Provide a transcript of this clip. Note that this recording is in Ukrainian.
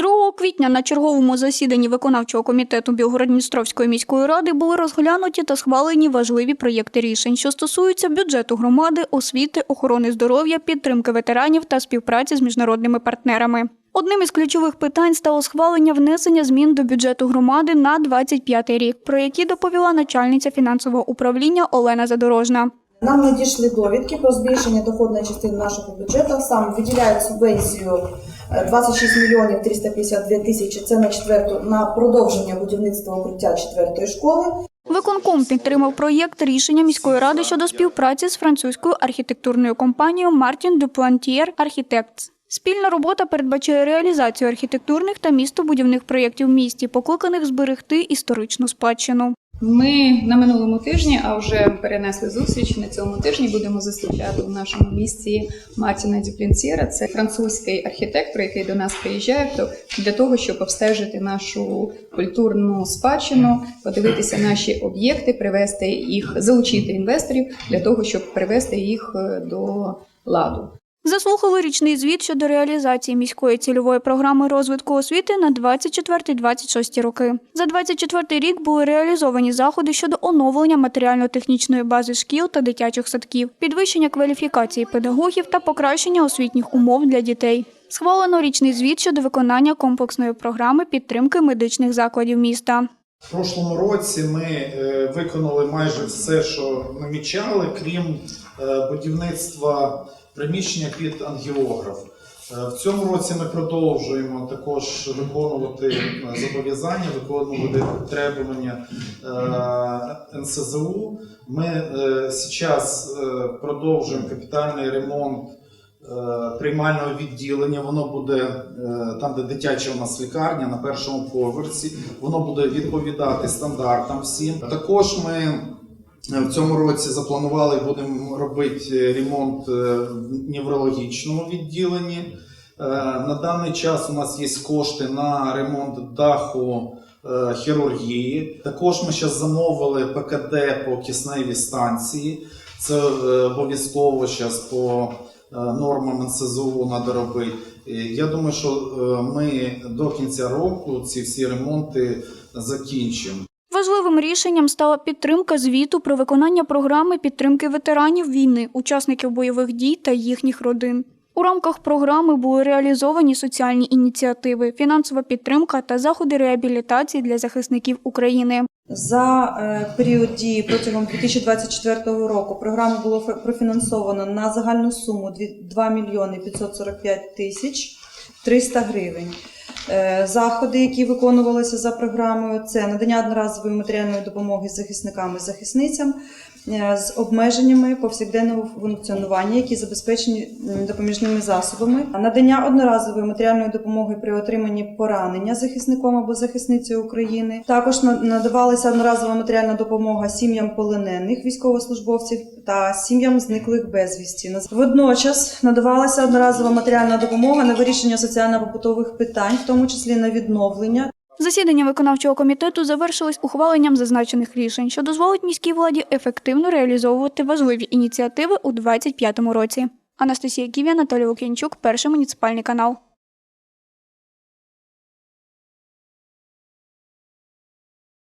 2 квітня на черговому засіданні виконавчого комітету Білгород-Дністровської міської ради були розглянуті та схвалені важливі проєкти рішень, що стосуються бюджету громади, освіти, охорони здоров'я, підтримки ветеранів та співпраці з міжнародними партнерами. Одним із ключових питань стало схвалення внесення змін до бюджету громади на 25 рік, про які доповіла начальниця фінансового управління Олена Задорожна. Нам надійшли довідки про збільшення доходної частини нашого бюджету. Сам виділяють субвенцію 26 мільйонів 352 тисячі. Це на четверту на продовження будівництва укриття четвертої школи. Виконком підтримав проєкт рішення міської ради щодо співпраці з французькою архітектурною компанією Мартін Дуплантієр Архітектс. Спільна робота передбачає реалізацію архітектурних та містобудівних проєктів в місті, покликаних зберегти історичну спадщину. Ми на минулому тижні, а вже перенесли зустріч на цьому тижні. Будемо зустрічати в нашому місті Мартіна Дюплінцієра. Це французький архітектор, який до нас приїжджає для того, щоб обстежити нашу культурну спадщину, подивитися наші об'єкти, привести їх, залучити інвесторів для того, щоб привести їх е, до ладу. Заслухали річний звіт щодо реалізації міської цільової програми розвитку освіти на 24-26 роки. За 24 рік були реалізовані заходи щодо оновлення матеріально-технічної бази шкіл та дитячих садків, підвищення кваліфікації педагогів та покращення освітніх умов для дітей. Схвалено річний звіт щодо виконання комплексної програми підтримки медичних закладів міста. В прошлому році ми е, виконали майже все, що намічали, крім будівництва приміщення під ангіограф. Е, В цьому році ми продовжуємо також виконувати е, зобов'язання, виконувати требування е, НСЗУ. Ми зараз продовжуємо капітальний ремонт е, приймального відділення. Воно буде е, там, де дитяча у нас лікарня на першому поверсі. Воно буде відповідати стандартам всім. Також ми е, в цьому році запланували будемо робити ремонт е, в неврологічному відділенні. Е, На даний час у нас є кошти на ремонт даху е, хірургії. Також ми зараз замовили ПКД по кисневій станції. Це е, обов'язково зараз по е, нормам НСЗУ треба робити. Я думаю, що е, ми до кінця року ці всі ремонти закінчимо. Важливим рішенням стала підтримка звіту про виконання програми підтримки ветеранів війни, учасників бойових дій та їхніх родин. У рамках програми були реалізовані соціальні ініціативи, фінансова підтримка та заходи реабілітації для захисників України. За е, період дії протягом 2024 року програму було профінансовано на загальну суму дві- 2 мільйони 545 тисяч 300 гривень. Е, Заходи, які виконувалися за програмою, це надання одноразової матеріальної допомоги захисникам і захисницям е, з обмеженнями повсякденного функціонування, які забезпечені допоміжними засобами, надання одноразової матеріальної допомоги при отриманні поранення захисником або захисницею України. Також на- надавалася одноразова матеріальна допомога сім'ям полонених військовослужбовців та сім'ям зниклих безвісті. Водночас надавалася одноразова матеріальна допомога на вирішення соціально-побутових питань, в тому числі на відновлення Засідання виконавчого комітету завершилось ухваленням зазначених рішень, що дозволить міській владі ефективно реалізовувати важливі ініціативи у 2025 році. Анастасія Ківі, Анатолій Лук'янчук, перший муніципальний канал.